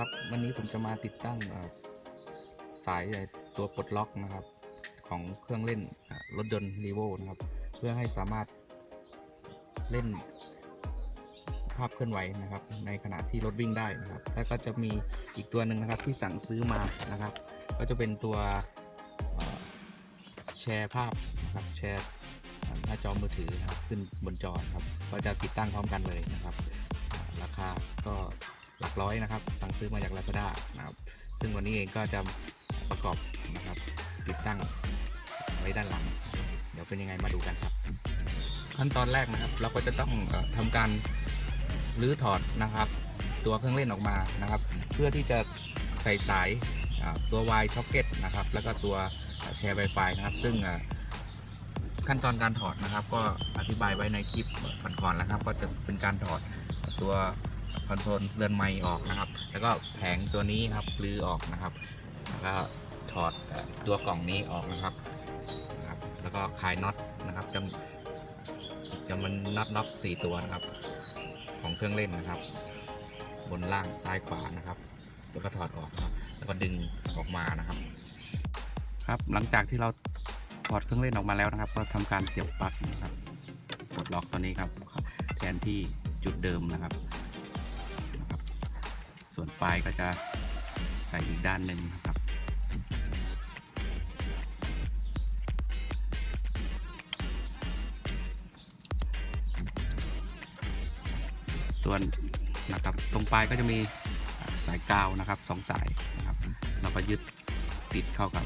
ครับวันนี้ผมจะมาติดตั้งสายตัวปลดล็อกนะครับ ของเครื่องเล่นรถยนต์รีโวนะครับ เพื่อให้สามารถเล่นภาพเคลื่อนไหวนะครับ ในขณะที่รถวิ่งได้นะครับ แล้วก็จะมีอีกตัวหนึ่งนะครับที่สั่งซื้อมานะครับ ก็จะเป็นตัวแชร์ภาพนะครับแชร์หน้าจอมือถือนะครับขึ้นบนจอครับ ก็จะติดตั้งพร้อมกันเลยนะครับ ราคาก็ หลักร้อยนะครับ สั่งซื้อมาจาก Lazada นะครับซึ่งวันนี้เองก็จะประกอบนะครับติดตั้งไว้ด้านหลัง เดี๋ยวเป็นยังไงมาดูกันครับ ขั้นตอนแรกนะครับ เราก็จะต้องเออทำการรื้อถอดนะครับ ตัวเครื่องเล่นออกมานะครับ เพื่อที่จะใส่สายอ่าตัว Y socket นะครับ แล้วก็ตัวแชร์ Wi-Fi นะครับ ซึ่งขั้นตอนการถอดนะครับ ก็อธิบายไว้ในคลิปก่อนๆแล้วครับ ก็จะเป็นการถอดตัว คอนโซลเรือนไม้ออกนะครับ แล้วก็แผงตัวนี้ครับรื้อออกนะครับ แล้วก็ถอดตัวกล่องนี้ออกนะครับครับ แล้วก็คลายน็อตนะครับจะจะมันน็อตน็อกสี่ตัวนะครับ ของเครื่องเล่นนะครับ บนล่างซ้ายขวานะครับ แล้วก็ถอดออกนะครับ แล้วก็ดึงออกมานะครับ ครับหลังจากที่เราถอดเครื่องเล่นออกมาแล้วนะครับ ก็ทำการเสียบปลั๊กนะครับปลดล็อกตัวนี้ครับแทนที่จุดเดิมนะครับ ส่วนปลายก็จะใส่อีกด้านหนึ่งนะครับส่วนนะครับตรงปลายก็จะมีสายกาวนะครับสองสายนะครับเราก็ยึดติดเข้ากับ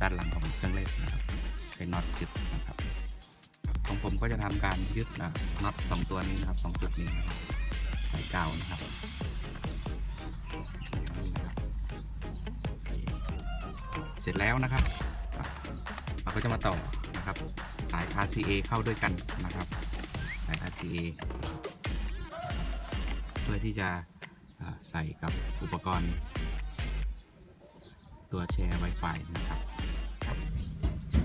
ด้านหลังของเครื่องเล่นนะครับเป็นน็อตยึดนะครับของผมก็จะทำการยึดนะน็อตสองตัวนี้นะครับสองจุดนี้นะครับสายกาวนะครับ เสร็จแล้วนะครับเราก็จะมาต่อนะครับสาย RCA เข้าด้วยกันนะครับสาย RCA เพื่อที่จะใส่กับอุปกรณ์ ตัวแชร์ Wi-Fi นะครับ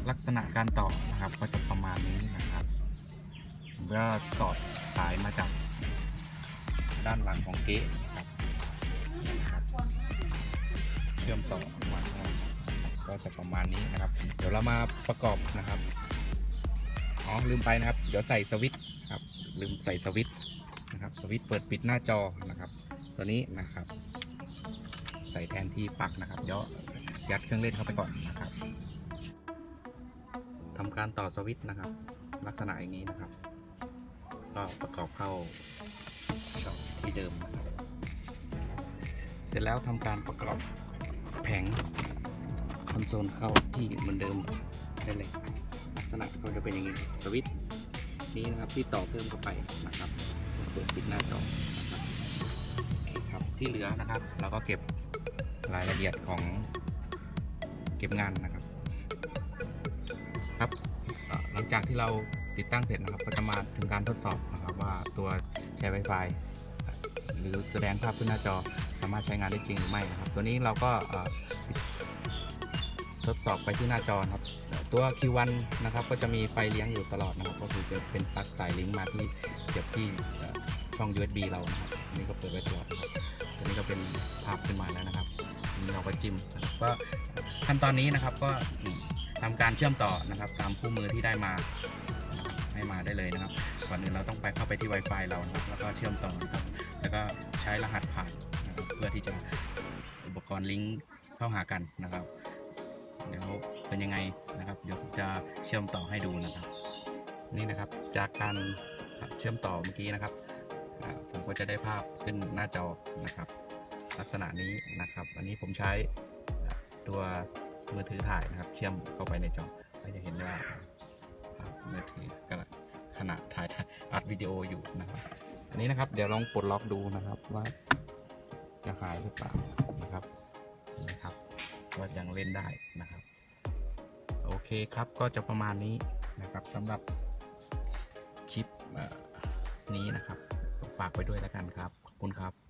ลักษณะการต่อนะครับก็จะประมาณนี้นะครับผมก็สอดสายมาจากด้านหลังของเก๊ะนะครับนะครับเชื่อมต่อมาครับ ก็จะประมาณนี้นะครับ เดี๋ยวเรามาประกอบนะครับอ๋อลืมไปนะครับ เดี๋ยวใส่สวิตช์ครับลืมใส่สวิตช์นะครับสวิตช์เปิดปิดหน้าจอนะครับ ตัวนี้นะครับ ใส่แทนที่ปลักนะครับเดี๋ยวยัดเครื่องเล่นเข้าไปก่อนนะครับทำการต่อสวิตช์นะครับ ลักษณะอย่างนี้นะครับ ก็ประกอบเข้าช่องที่เดิมนะครับเสร็จแล้วทำการประกอบแผง คอนโซลเข้าที่เหมือนเดิมได้เลย ลักษณะก็จะเป็นอย่างนี้สวิตช์นี้นะครับที่ต่อเพิ่มเข้าไปนะครับเปิดปิดหน้าจอนะครับครับที่เหลือนะครับ เราก็เก็บรายละเอียดของเก็บงานนะครับ ครับหลังจากที่เราติดตั้งเสร็จนะครับก็จะมาถึงการทดสอบนะครับว่าตัวแชร์ Wi-Fi หรือแสดงภาพขึ้นหน้าจอสามารถใช้งานได้จริงหรือไม่นะครับ ตัวนี้เราก็เอ่อ ทดสอบไปที่หน้าจอครับ ตัว Q1 นะครับก็จะมีไฟเลี้ยงอยู่ตลอดนะครับ ก็คือจะเป็นปลั๊กสายลิงก์มาที่เสียบที่ช่อง USB เรานะครับนนี้ก็เปิดไว้ตลอดครับตัวนี้ก็เป็นภาพขึ้นมาแล้วนะครับนนี้เราก็จิ้มนะครับก็ขั้นตอนนี้นะครับก็ทำการเชื่อมต่อนะครับตามคู่มือที่ได้มาให้มาได้เลยนะครับก่อนอื่นเราต้องไปเข้าไปที่ Wi-Fi เรานะครับแล้วก็เชื่อมต่อนะครับแล้วก็ใช้รหัสผ่านนะครับเพื่อที่จะอุปกรณ์ลิงก์เข้าหากันนะครับ เดี๋ยวเป็นยังไงนะครับ เดี๋ยวผมจะเชื่อมต่อให้ดูนะครับ นี่นะครับจากการเชื่อมต่อเมื่อกี้นะครับผมก็จะได้ภาพขึ้นหน้าจอนะครับ ลักษณะนี้นะครับ อันนี้ผมใช้ตัวมือถือถ่ายนะครับ เชื่อมเข้าไปในจอก็จะเห็นได้ว่ามือถือกำลังขณะถ่ายอัดวิดีโออยู่นะครับ อันนี้นะครับเดี๋ยวลองปลดล็อกดูนะครับว่าจะหายหรือเปล่านะครับนะครับก็ยังเล่นได้นะครับ คครับก็จะประมาณนี้นะครับสำหรับคลิปนี้นะครับ ฝากไปด้วยแล้วกันครับ ขอบคุณครับ